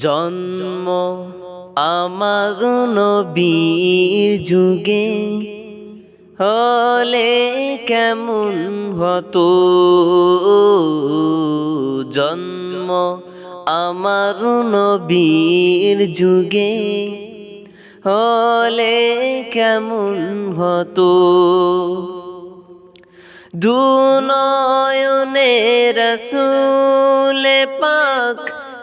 জন্ম আমার নবীর যুগে হলে কেমন হতো? জন্ম আমার নবীর যুগে হলে কেমন হতো? দুনয়নে রসুলে পাক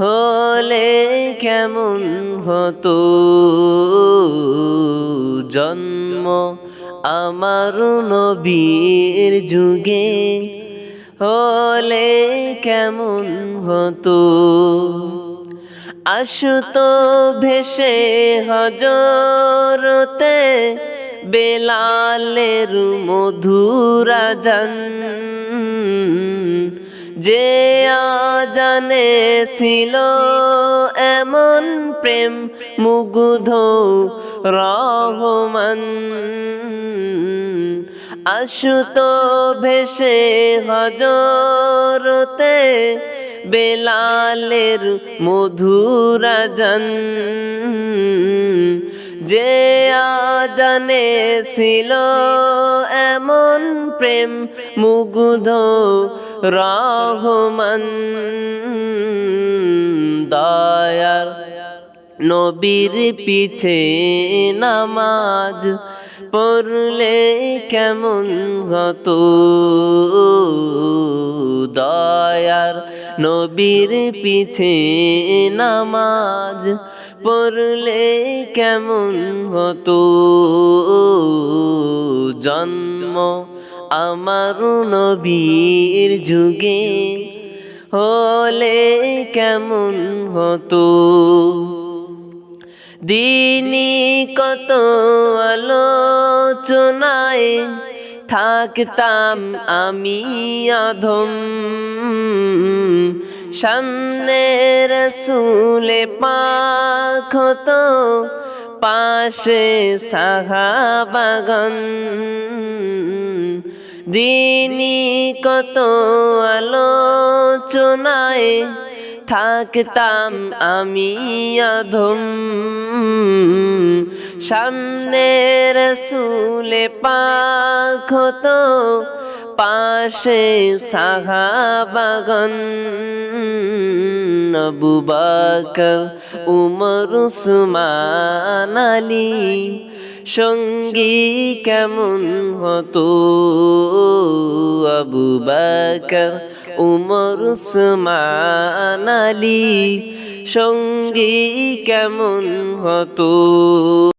হলে কেমন হতো? জন্ম আমার নবীর যুগে হলে কেমন হতো? আশুত ভেসে হজরতে বেলালের মধুরা যে জানে ছিল এমন প্রেম মুগ্ধ রহমান। আশুত ভেসে হজরতে বেলালের মধুরা জান যে জানে ছিল এমন প্রেম মুগ্ধ রহমান দয়ার নবীর পিছে নামাজ পড়লে কেমন হতো? নবীর পিছে নামাজ পড়লে কেমন হতো? জন্ম আমার নবীর যুগে হলে কেমন হতো? দিনী কত আলোচনায় থাকতাম আমি অধম সামনের সুলে পাখ তো পাশে সাহাবাগন দিনী কত আলোচনায় থাকতাম আমি অধম। সামনের সুলে পাখ তো পাশে সাহাবাগন আবু বকর, উমর, উসমান আলী। সঙ্গী কেমন হতো আবু বকর, উমর, উসমান আলী? সঙ্গী কেমন হতো